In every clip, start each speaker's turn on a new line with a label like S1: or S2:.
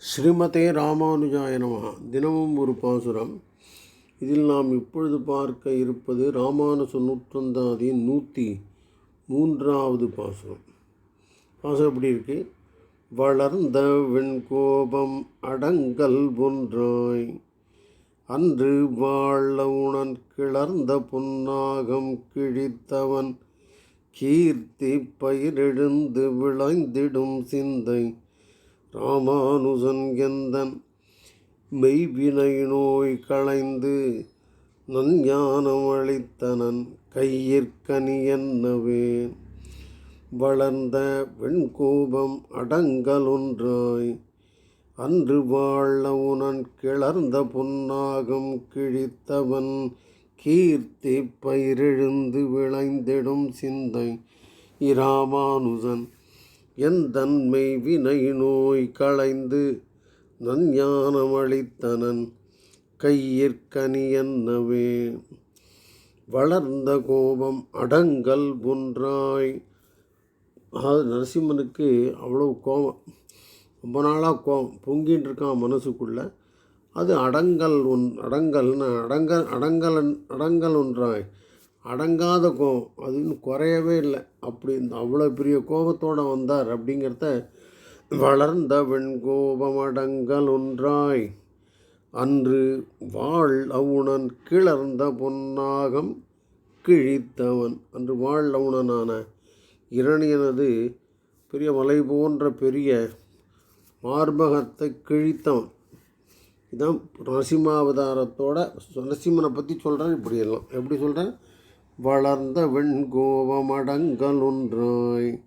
S1: ஸ்ரீமதே ராமானுஜாய நம தினமும் ஒரு பாசுரம். இதில் நாம் இப்பொழுது பார்க்க இருப்பது ராமானுஜ நூற்றந்தாதியின் நூற்றி மூன்றாவது பாசுரம். பாசுரம் எப்படி இருக்கு? வளர்ந்த வெண்கோபம் அடங்கல் ஒன்றாய் அன்று வாழ உணன் கிளர்ந்த புன்னாகம் கிழித்தவன். கீர்த்தி பயிரெழுந்து விளைந்திடும் சிந்தை. ராமானுஜன் எந்தன் மெய்வினை நோய் களைந்து நஞ்ஞானம் அளித்தனன் கையிற்கனி என்னவே வளர்ந்த வெண்கோபம் அடங்கலொன்றாய் அன்று வாழ உனன் கிளர்ந்த பொன்னாகம் கிழித்தவன் கீர்த்தி பயிரெழுந்து விளைந்திடும் சிந்தை. இராமானுஜன் என் தன்மை வினை நோய் களைந்து நஞ்ஞானமளித்தனன் கையிற்கனி என்னவே. வளர்ந்த கோபம் அடங்கல் ஒன்றாய். அதாவது நரசிம்மனுக்கு அவ்வளோ கோபம். ரொம்ப நாளாக கோபம். பொங்கின்னு இருக்கான் மனசுக்குள்ளே. அது அடங்கல் ஒன் அடங்கல்னு அடங்கல் அடங்கலன் அடங்கல் ஒன்றாய். அடங்காத கோபம். அது இன்னும் குறையவே இல்லை. அப்படி இந்த அவ்வளோ பெரிய கோபத்தோடு வந்தார் அப்படிங்கிறத வளர்ந்த வெண்கோபம் அடங்கல் ஒன்றாய். அன்று வாழ் அவுணன் கிளர்ந்த பொன்னாகம் கிழித்தவன். அன்று வாழ் அவுணனான இரணியனது பெரிய மலை போன்ற பெரிய மார்பகத்தை கிழித்தவன். இதான் நரசிம்மாவதாரத்தோட நரசிம்மனை பற்றி சொல்கிறேன் இப்படியெல்லாம். எப்படி சொல்கிறேன் வளர்ந்த வெண்கோவமடங்கலொன்றாய்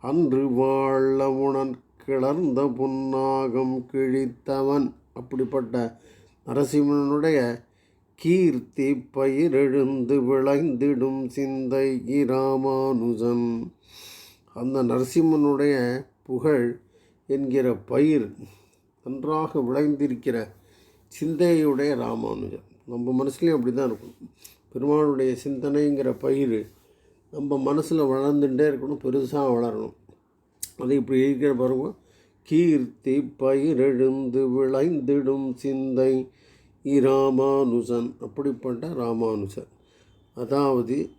S1: அன்று வாழவுணன் கிளர்ந்த புன்னாகம் கிழித்தவன். அப்படிப்பட்ட நரசிம்மனுடைய கீர்த்தி பயிரெழுந்து விளைந்திடும் சிந்தை இராமானுஜன். அந்த நரசிம்மனுடைய புகழ் என்கிற பயிர் நன்றாக விளைந்திருக்கிற சிந்தையுடைய ராமானுஜன் நம்ம மனசுலேயும் அப்படி தான் இருக்கும். பெருமாளுடைய சிந்தனைங்கிற பயிர் நம்ம மனசில் வளர்ந்துட்டே இருக்கணும் பெருசாக வளரணும். அது இப்படி இருக்கிற பாருங்க. கீர்த்தி பயிரெழுந்து விளைந்திடும் சிந்தை இராமானுசன். அப்படிப்பட்ட ராமானுஜன் அதாவது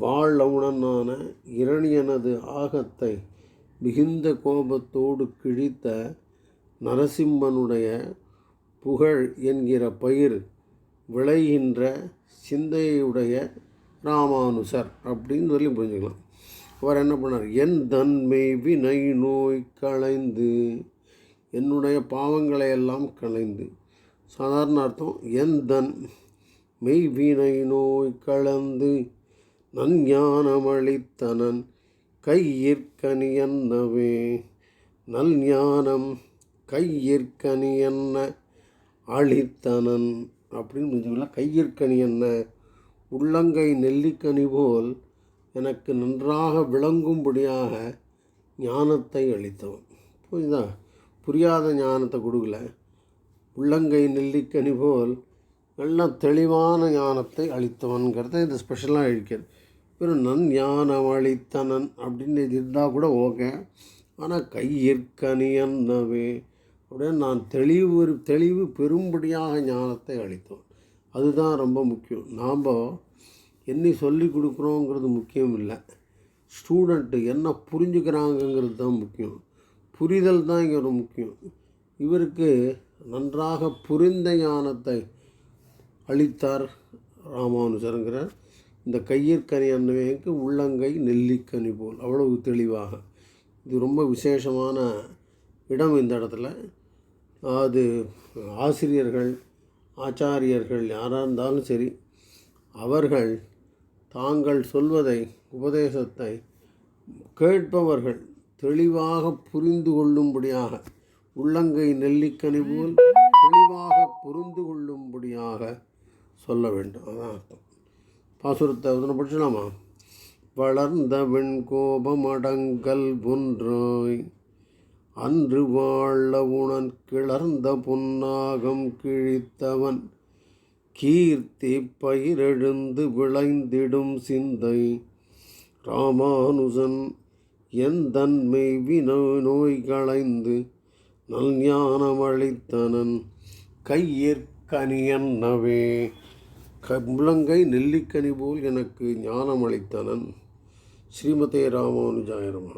S1: வாழவுணனான இரணியனது ஆகத்தை மிகுந்த கோபத்தோடு கிழித்த நரசிம்மனுடைய புகழ் என்கிற பயிர் விளைகின்ற சிந்தையுடைய ராமானுசர் அப்படின்னு சொல்லி புரிஞ்சுக்கலாம். அவர் என்ன பண்ணார்? என் தன்மை வினை நோய் களைந்து என்னுடைய பாவங்களை எல்லாம் களைந்து. சாதாரண அர்த்தம் என் தன் மெய் வினை நோய் கலந்து நன்ஞானமளித்தனன் கையிற்கனியன்னவே நல் ஞானம் கையிற்கனியன்ன அளித்தனன் அப்படின்னு முடிஞ்சுக்கலாம் கையிற்கனி என்ன? உள்ளங்கை நெல்லிக்கனி போல் எனக்கு நன்றாக விளங்கும்படியாக ஞானத்தை அளித்தவன். புரியுதா? புரியாத ஞானத்தை கொடுக்கல. உள்ளங்கை நெல்லிக்கனி போல் நல்ல தெளிவான ஞானத்தை அளித்தவன்கிறத இந்த ஸ்பெஷலாக அழிக்கிறது வெறும் நன் ஞானம் அளித்தனன் அப்படின்னு இருந்தால் கூட ஓகே ஆனால் கையிற்கனி என்னவே? அப்படியே நான் தெளிவு தெளிவு பெரும்படியாக ஞானத்தை அளித்தோம். அதுதான் ரொம்ப முக்கியம். நாம் என்ன சொல்லி கொடுக்குறோங்கிறது முக்கியம் இல்லை ஸ்டூடெண்ட்டு என்ன புரிஞ்சுக்கிறாங்கங்கிறது தான் முக்கியம். புரிதல் தான் இங்கே ஒரு முக்கியம். இவருக்கு நன்றாக புரிந்த ஞானத்தை அளித்தார் ராமானுஜருங்கிற இந்த கையிற்கனி அன்னைக்கு உள்ளங்கை நெல்லிக்கனி போல். அவ்வளவு தெளிவாக. இது ரொம்ப விசேஷமான இடம் இந்த இடத்துல. அது ஆசிரியர்கள் ஆச்சாரியர்கள் யாராக இருந்தாலும் சரி அவர்கள் தாங்கள் சொல்வதை உபதேசத்தை கேட்பவர்கள் தெளிவாக புரிந்து கொள்ளும்படியாக உள்ளங்கை நெல்லிக்கனி போல் தெளிவாக புரிந்து கொள்ளும்படியாக சொல்ல வேண்டும். அதான் அர்த்தம். பாசுரத்தை அதனை படிச்சலாமா வளர்ந்த வெண்கோபம் அடங்கல் ஒன்றாய் அன்று வாழ உணன் கிளர்ந்த பொன்னாகம் கிழித்தவன் கீர்த்தி பயிரெழுந்து விளைந்திடும் சிந்தை. ராமானுஜன் எந்தன்மை வினோ நோய் களைந்து நல் ஞானம் அளித்தனன் கையேற்கனியன்னவே க முழங்கை நெல்லிக்கனி போல் எனக்கு ஞானம் அளித்தனன். ஸ்ரீமதே ராமானுஜாயிரமா